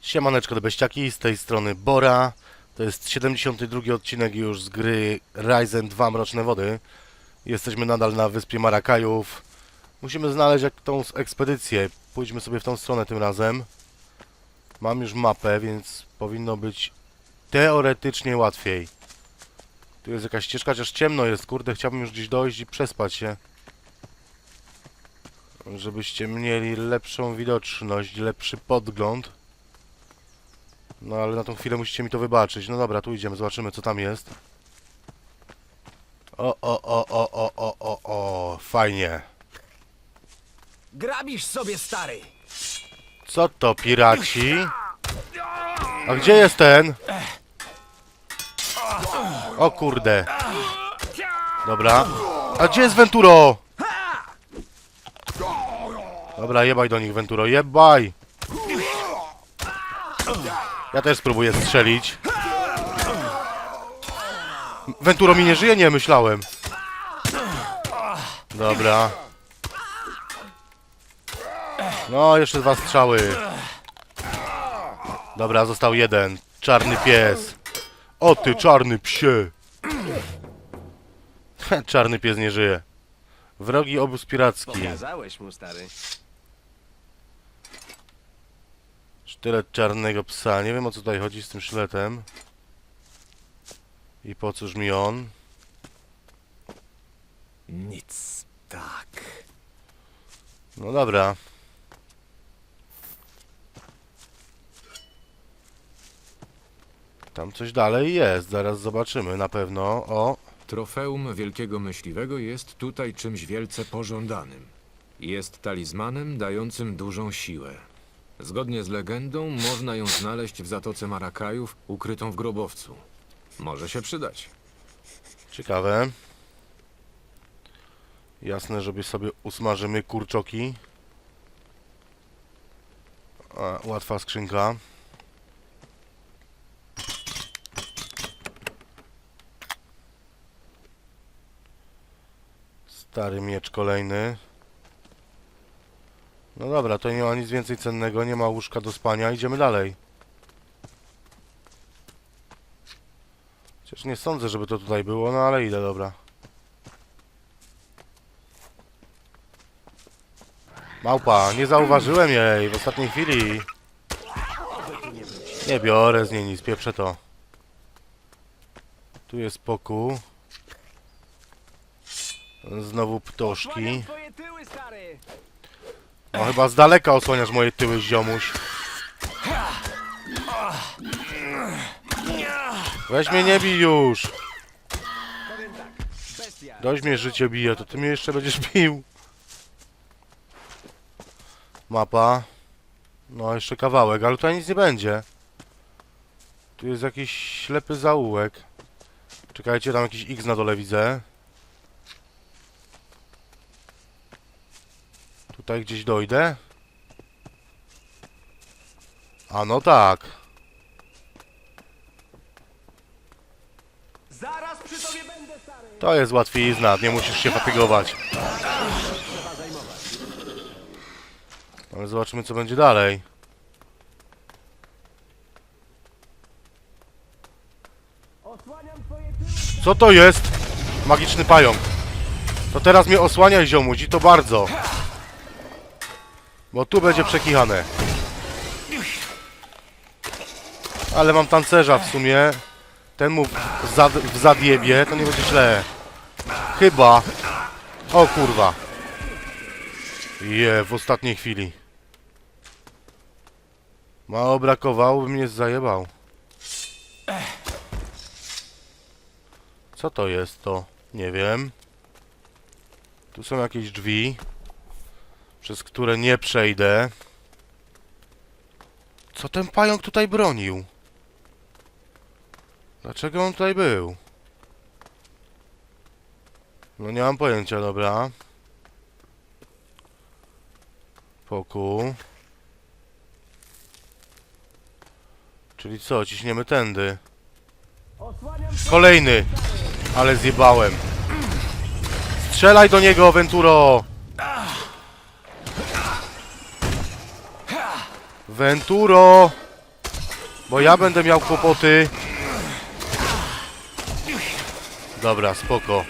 Siemaneczko do beściaki, z tej strony Bora. To jest 72 odcinek już z gry Ryzen 2 Mroczne Wody. Jesteśmy nadal na wyspie Marakajów. Musimy znaleźć jak tą ekspedycję. Pójdźmy sobie w tą stronę tym razem. Mam już mapę, więc powinno być teoretycznie łatwiej. Tu jest jakaś ścieżka, chociaż ciemno jest. Kurde, chciałbym już gdzieś dojść i przespać się. Żebyście mieli lepszą widoczność, lepszy podgląd. No ale na tą chwilę musicie mi to wybaczyć. No dobra, tu idziemy, zobaczymy co tam jest. O, o, o, o, o, o, o, o, fajnie. Grabisz sobie, stary! Co to, piraci? A gdzie jest ten? O kurde. Dobra. A gdzie jest Venturo? Dobra, jebaj do nich, Venturo, jebaj! Ja też spróbuję strzelić. Venturo mi nie żyje? Nie, myślałem. Dobra. No, jeszcze dwa strzały. Dobra, został jeden. Czarny pies. O ty, czarny psie. czarny pies nie żyje. Wrogi obóz piracki. Pokazałeś mu, stary. Sztylet czarnego psa. Nie wiem o co tutaj chodzi z tym sztyletem. I po cóż mi on? Nic. Tak. No dobra. Tam coś dalej jest. Zaraz zobaczymy na pewno. O, Trofeum wielkiego myśliwego jest tutaj czymś wielce pożądanym. Jest talizmanem dającym dużą siłę. Zgodnie z legendą można ją znaleźć w Zatoce Marakajów, ukrytą w grobowcu. Może się przydać. Ciekawe. Jasne, żeby sobie usmażymy kurczoki. A, łatwa skrzynka. Stary miecz kolejny. No dobra, to nie ma nic więcej cennego, nie ma łóżka do spania, idziemy dalej. Chociaż nie sądzę, żeby to tutaj było, no ale idę, dobra. Małpa, nie zauważyłem jej w ostatniej chwili. Nie biorę z niej nic, pieprzę to. Tu jest pokój. Znowu ptoszki. No chyba z daleka osłaniasz moje tyły, ziomuś. Weź mnie nie bij już. Dość mnie życie bije, to ty mnie jeszcze będziesz bił. Mapa. No, jeszcze kawałek, ale tutaj nic nie będzie. Tu jest jakiś ślepy zaułek. Czekajcie, tam jakiś X na dole widzę. Tutaj gdzieś dojdę. A no tak. Zaraz przy tobie będę, stary! To jest łatwizna, nie musisz się fatygować. Ale zobaczymy co będzie dalej. Co to jest? Magiczny pająk. To teraz mnie osłaniaj ziomuś i to bardzo. Bo tu będzie przekichane. Ale mam tancerza w sumie. Ten mu w, zad w to nie będzie źle. Chyba. O kurwa. Je, w ostatniej chwili. Mało brakowało, by mnie zajebał. Co to jest to? Nie wiem. Tu są jakieś drzwi, przez które nie przejdę. Co ten pająk tutaj bronił? Dlaczego on tutaj był? No nie mam pojęcia, dobra. Poku. Czyli co, ciśniemy tędy. Kolejny! Ale zjebałem. Strzelaj do niego, Venturo! Venturo! Bo ja będę miał kłopoty. Dobra, spoko.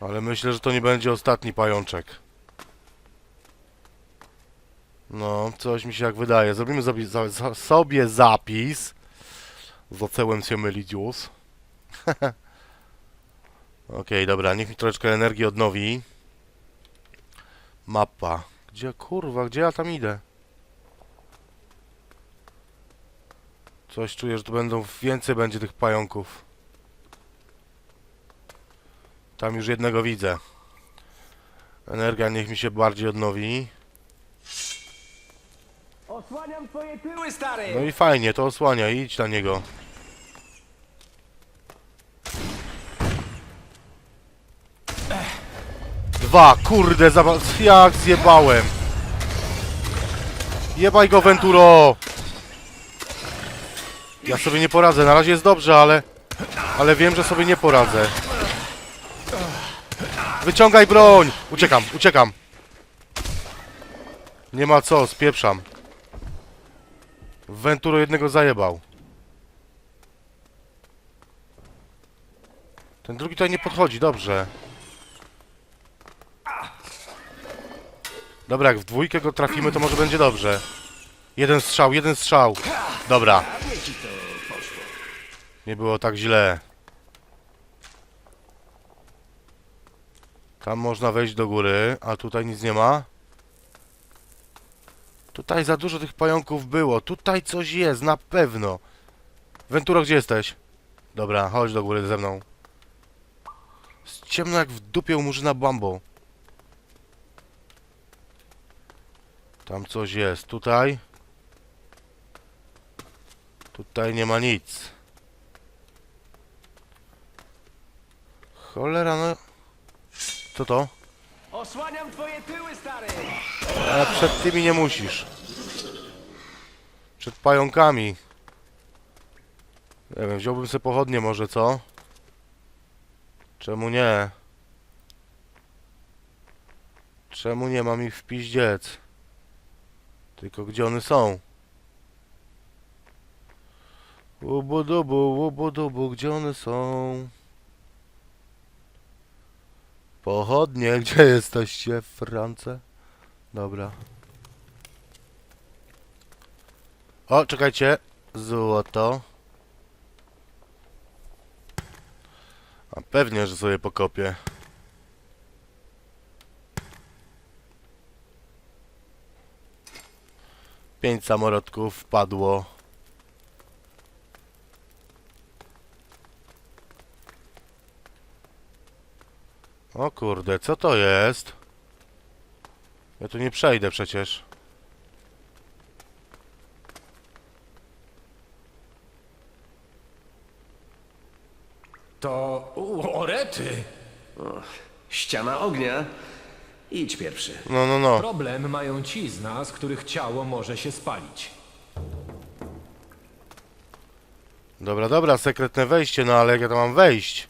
Ale myślę, że to nie będzie ostatni pajączek. No, coś mi się jak wydaje. Zrobimy za, sobie zapis. Zacząłem się mylić już. Okej, dobra, niech mi troszeczkę energii odnowi. Mapa. Gdzie, kurwa, gdzie ja tam idę? Coś czuję, że tu będą więcej będzie tych pająków. Tam już jednego widzę. Energia niech mi się bardziej odnowi. Osłaniam twoje tyły, stary! No i fajnie, to osłania, idź na niego. Dwa, kurde, zaba- jak zjebałem. Jebaj go, Venturo! Ja sobie nie poradzę, na razie jest dobrze, ale... Ale wiem, że sobie nie poradzę. Wyciągaj broń! Uciekam, uciekam. Nie ma co, spieprzam. Venturo jednego zajebał. Ten drugi tutaj nie podchodzi, dobrze. Dobra, jak w dwójkę go trafimy, to może będzie dobrze. Jeden strzał, jeden strzał. Dobra. Nie było tak źle. Tam można wejść do góry, a tutaj nic nie ma. Tutaj za dużo tych pająków było. Tutaj coś jest, na pewno. Venturo, gdzie jesteś? Dobra, chodź do góry ze mną. Jest ciemno jak w dupie u murzyna bambo. Tam coś jest. Tutaj? Tutaj nie ma nic. Cholera, no... Co to? Osłaniam twoje tyły, stary! Ale przed tymi nie musisz. Przed pająkami. Nie wiem, wziąłbym sobie pochodnie może, co? Czemu nie? Czemu nie mam ich w piździec? Tylko gdzie one są? Łubu-dubu, łubu-dubu, gdzie one są? Pochodnie, gdzie jesteście, France? Dobra. O, czekajcie. Złoto. A pewnie, że sobie pokopię. Pięć samorodków wpadło. O kurde, co to jest? Ja tu nie przejdę przecież. To u, orety. Ściana ognia. Idź pierwszy. No, no, no. Problem mają ci z nas, których ciało może się spalić. Dobra, dobra, sekretne wejście, no ale jak ja tam mam wejść?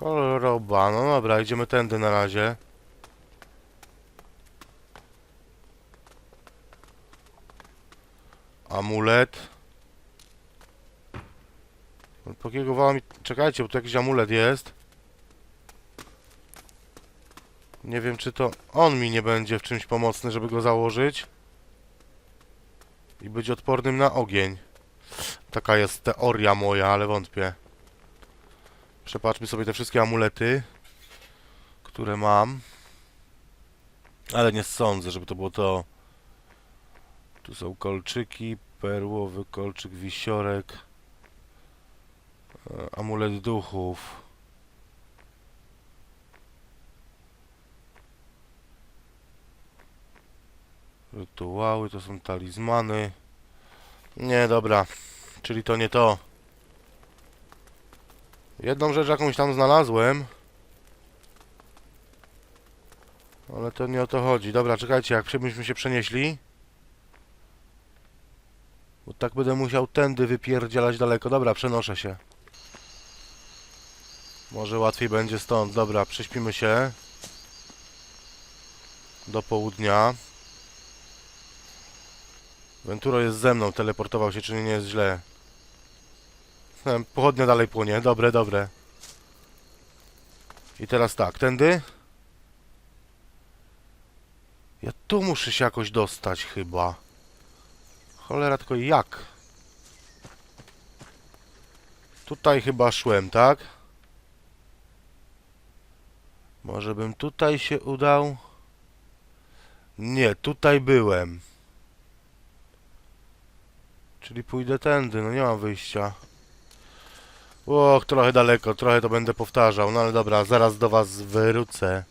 Choroba, no dobra, idziemy tędy na razie. Amulet. Po jakiego wała mi... Czekajcie, bo tu jakiś amulet jest. Nie wiem, czy to on mi nie będzie w czymś pomocny, żeby go założyć. I być odpornym na ogień. Taka jest teoria moja, ale wątpię. Przepatrzmy sobie te wszystkie amulety, które mam. Ale nie sądzę, żeby to było to. Tu są kolczyki, perłowy kolczyk, wisiorek. e, Amulet duchów. Rytuały to są talizmany. Nie, dobra. Czyli to nie to. Jedną rzecz jakąś tam znalazłem. Ale to nie o to chodzi. Dobra, czekajcie, jak byśmy się przenieśli. Bo tak będę musiał tędy wypierdzielać daleko. Dobra, przenoszę się. Może łatwiej będzie stąd. Dobra, prześpimy się. Do południa. Venturo jest ze mną, teleportował się, czyli nie jest źle. Pochodnia dalej płonie, dobre, dobre. I teraz tak, tędy. Ja tu muszę się jakoś dostać chyba. Cholera, tylko jak? Tutaj chyba szłem, tak? Może bym tutaj się udał? Nie, tutaj byłem. Czyli pójdę tędy, no nie mam wyjścia. Och, trochę daleko, trochę to będę powtarzał, no ale dobra, zaraz do was wrócę.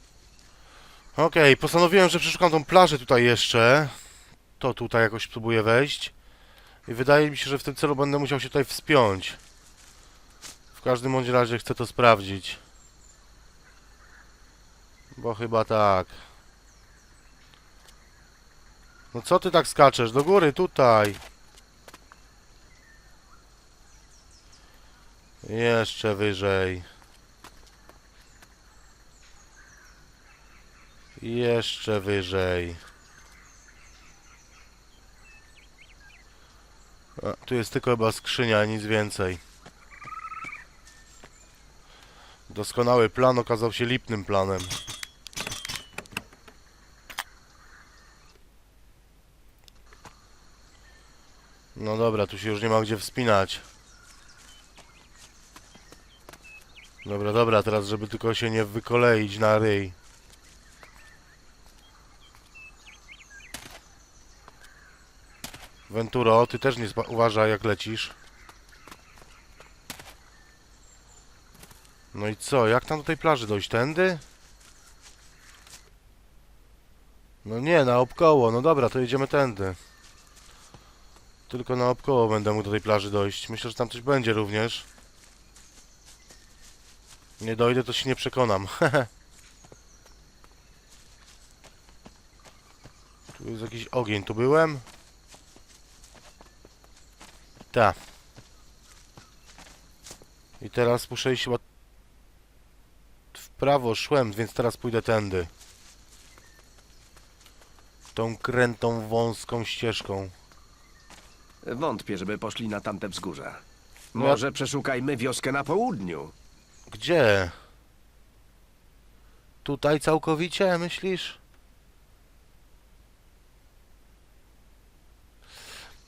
Okej, postanowiłem, że przeszukam tą plażę tutaj jeszcze. To tutaj jakoś spróbuję wejść. I wydaje mi się, że w tym celu będę musiał się tutaj wspiąć. W każdym bądź razie chcę to sprawdzić. Bo chyba tak. No co ty tak skaczesz? Do góry, tutaj. Jeszcze wyżej. Jeszcze wyżej. A, tu jest tylko chyba skrzynia, nic więcej. Doskonały plan okazał się lipnym planem. No dobra, tu się już nie ma gdzie wspinać. Dobra, dobra, teraz żeby tylko się nie wykoleić na ryj. Venturo, ty też nie uważaj jak lecisz. No i co, jak tam do tej plaży dojść? Tędy? No nie, naokoło, no dobra, to jedziemy tędy. Tylko naokoło będę mógł do tej plaży dojść. Myślę, że tam coś będzie również. Nie dojdę, to się nie przekonam. tu jest jakiś ogień, tu byłem? Tak. I teraz muszę iść chyba... W prawo szłem, więc teraz pójdę tędy. Tą krętą, wąską ścieżką. Wątpię, żeby poszli na tamte wzgórza. No Może przeszukajmy wioskę na południu. Gdzie? Tutaj całkowicie, myślisz?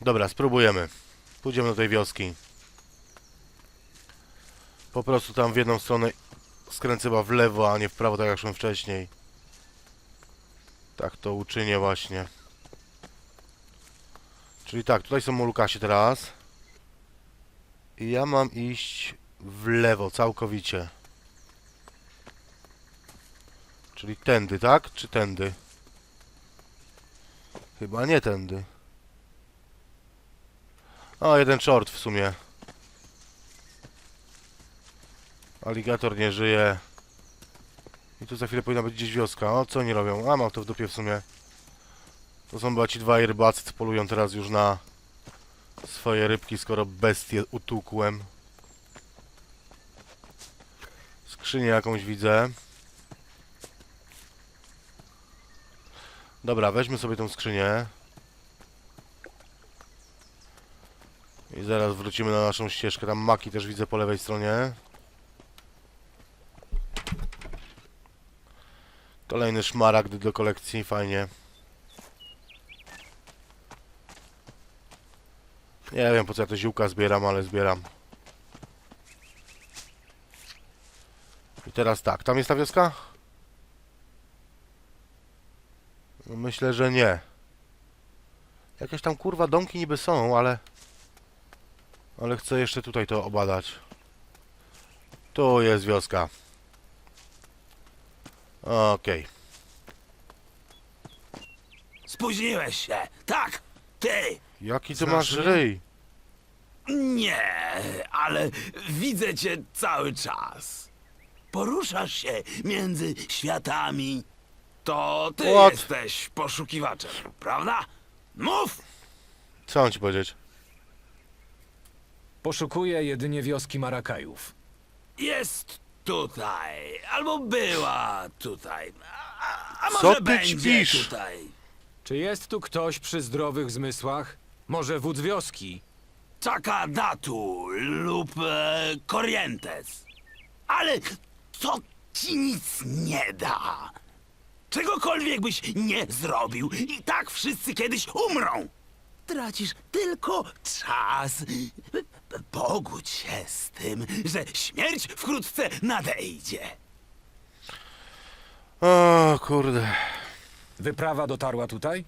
Dobra, spróbujemy. Pójdziemy do tej wioski. Po prostu tam w jedną stronę skręcę chyba w lewo, a nie w prawo, tak jak szłem wcześniej. Tak to uczynię właśnie. Czyli tak, tutaj są Molukasie teraz. I ja mam iść w lewo całkowicie. Czyli tędy, tak? Czy tędy? Chyba nie tędy. O, jeden short w sumie. Aligator nie żyje. I tu za chwilę powinna być gdzieś wioska. O, co oni robią? A, mam to w dupie w sumie. To są chyba ci dwaj rybacy, polują teraz już na swoje rybki, skoro bestie utłukłem. Skrzynię jakąś widzę. Dobra, weźmy sobie tą skrzynię. I zaraz wrócimy na naszą ścieżkę. Tam maki też widzę po lewej stronie. Kolejny szmaragd do kolekcji, fajnie. Nie wiem po co ja te ziółka zbieram, ale zbieram. I teraz tak, tam jest ta wioska? No Myślę, że nie. Jakieś tam kurwa domki niby są, ale... Ale chcę jeszcze tutaj to obadać. Tu jest wioska. Okej. Spóźniłeś się. Tak, ty. Jaki ty Znasz masz mnie? ryj? Nie, ale widzę cię cały czas. Poruszasz się między światami. To ty What? jesteś poszukiwaczem, prawda? Mów! Co mam ci powiedzieć? Poszukuję jedynie wioski Marakajów. Jest tutaj, albo była tutaj. A, a Co może ty będzie ćpisz? tutaj. Czy jest tu ktoś przy zdrowych zmysłach? Może wódz wioski? Czakadatu lub e, Corrientes. Ale to ci nic nie da. Czegokolwiek byś nie zrobił, i tak wszyscy kiedyś umrą. Tracisz tylko czas. Pogódź się z tym, że śmierć wkrótce nadejdzie. O kurde. Wyprawa dotarła tutaj?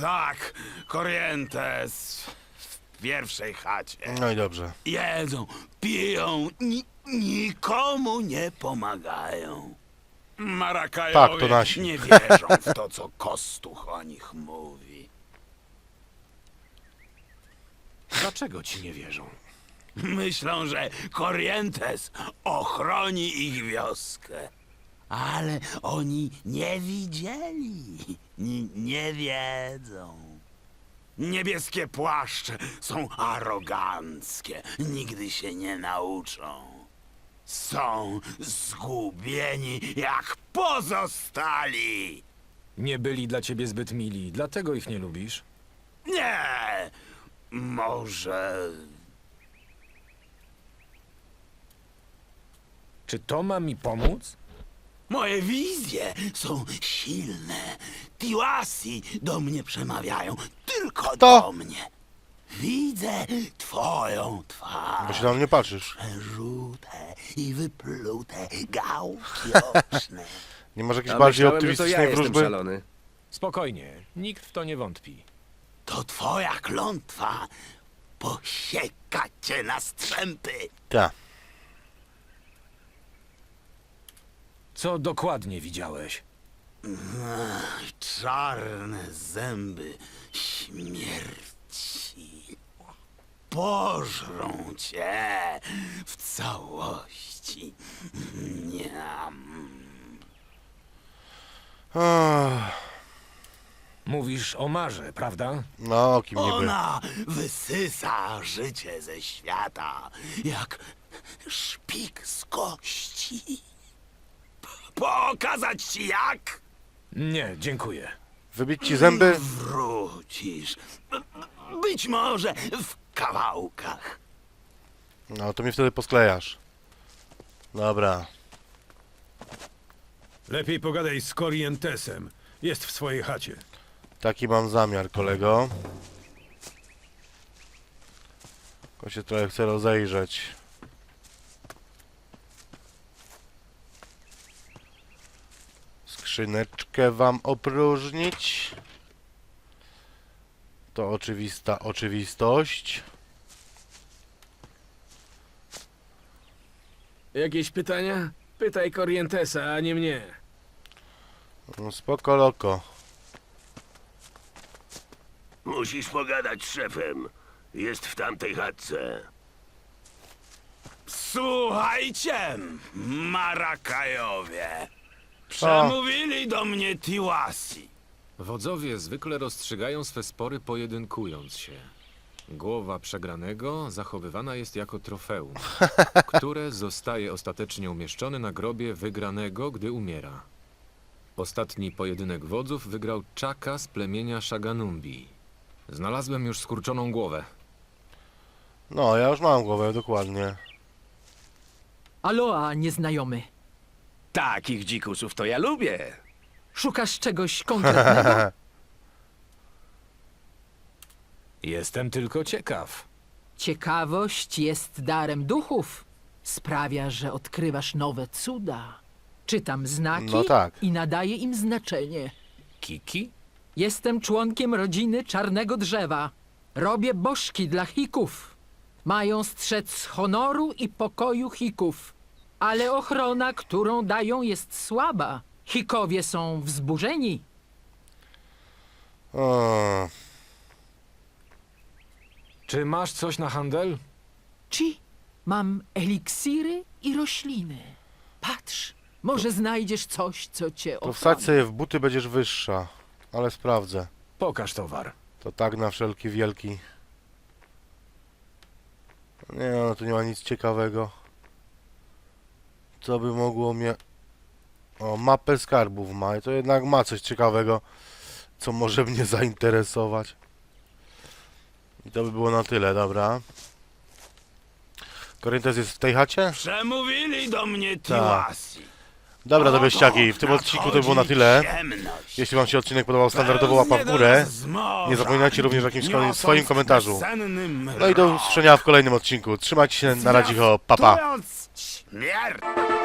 Tak, Corrientes pierwszej chacie. No i dobrze. Jedzą, piją, ni nikomu nie pomagają. Marakajowie Tak, to nasi. nie wierzą w to, co Kostuch o nich mówi. Dlaczego ci nie wierzą? Myślą, że Corrientes ochroni ich wioskę. Ale oni nie widzieli, Ni nie wiedzą. Niebieskie płaszcze są aroganckie, nigdy się nie nauczą. Są zgubieni jak pozostali. Nie byli dla ciebie zbyt mili, dlatego ich nie lubisz? Nie, może Czy to ma mi pomóc? Moje wizje są silne. Tiwasi do mnie przemawiają. Tylko Kto? do mnie. Widzę twoją Bo twarz. się na mnie patrzysz. Żółte i wyplute gałki oczne. Nie masz jakiejś bardziej myślałem, że to ja optymistycznej jestem wróżby? szalony. Spokojnie, nikt w to nie wątpi. To twoja klątwa. Posieka cię na strzępy. Tak. Co dokładnie widziałeś? Czarne zęby śmierci. Pożrą cię w całości. Niam. Ach, Mówisz o Marze, prawda? No, kim niby. Ona wysysa życie ze świata, jak szpik z kości. Pokazać ci jak? Nie, dziękuję. Wybić ci zęby? Wrócisz. Być może w kawałkach. No, to mnie wtedy posklejasz. Dobra. Lepiej pogadaj z Corrientesem. Jest w swojej chacie. Taki mam zamiar, kolego. Tylko się trochę chcę rozejrzeć. Skrzyneczkę wam opróżnić. To oczywista oczywistość. Jakieś pytania? Pytaj Corrientesa, a nie mnie. No, spoko loko. Musisz pogadać z szefem. Jest w tamtej chatce. Słuchajcie, Marakajowie. Przemówili do mnie Tiwasi. Wodzowie zwykle rozstrzygają swe spory pojedynkując się. Głowa przegranego zachowywana jest jako trofeum, które zostaje ostatecznie umieszczone na grobie wygranego, gdy umiera. Ostatni pojedynek wodzów wygrał Czaka z plemienia Shaganumbi. Znalazłem już skurczoną głowę. No, ja już mam głowę, dokładnie. Aloha, nieznajomy. Takich dzikusów to ja lubię. Szukasz czegoś konkretnego? Jestem tylko ciekaw. Ciekawość jest darem duchów. Sprawia, że odkrywasz nowe cuda. Czytam znaki No tak. i nadaję im znaczenie. Kiki? Jestem członkiem rodziny Czarnego Drzewa. Robię bożki dla Hików. Mają strzec honoru i pokoju Hików. Ale ochrona, którą dają, jest słaba. Hikowie są wzburzeni. O, Czy masz coś na handel? Ci, mam eliksiry i rośliny. Patrz, może znajdziesz coś, co cię to ochroni. wsadź sobie w buty, będziesz wyższa. Ale sprawdzę. Pokaż towar. To tak na wszelki wielki. Nie, no tu nie ma nic ciekawego. Co by mogło mnie... O, mapę skarbów ma. I to jednak ma coś ciekawego, co może mnie zainteresować. I to by było na tyle, dobra. Corrientes jest w tej chacie? Przemówili do mnie Tak. Tiłasi. Dobra, to beściaki, w tym odcinku to było na tyle. Ciemność. Jeśli wam się odcinek podobał, standardowo łapa w górę. Nie zapominajcie również o jakimś swoim komentarzu. No i do usłyszenia w kolejnym odcinku. Trzymajcie się, na radzie, pa pa. Śmierć!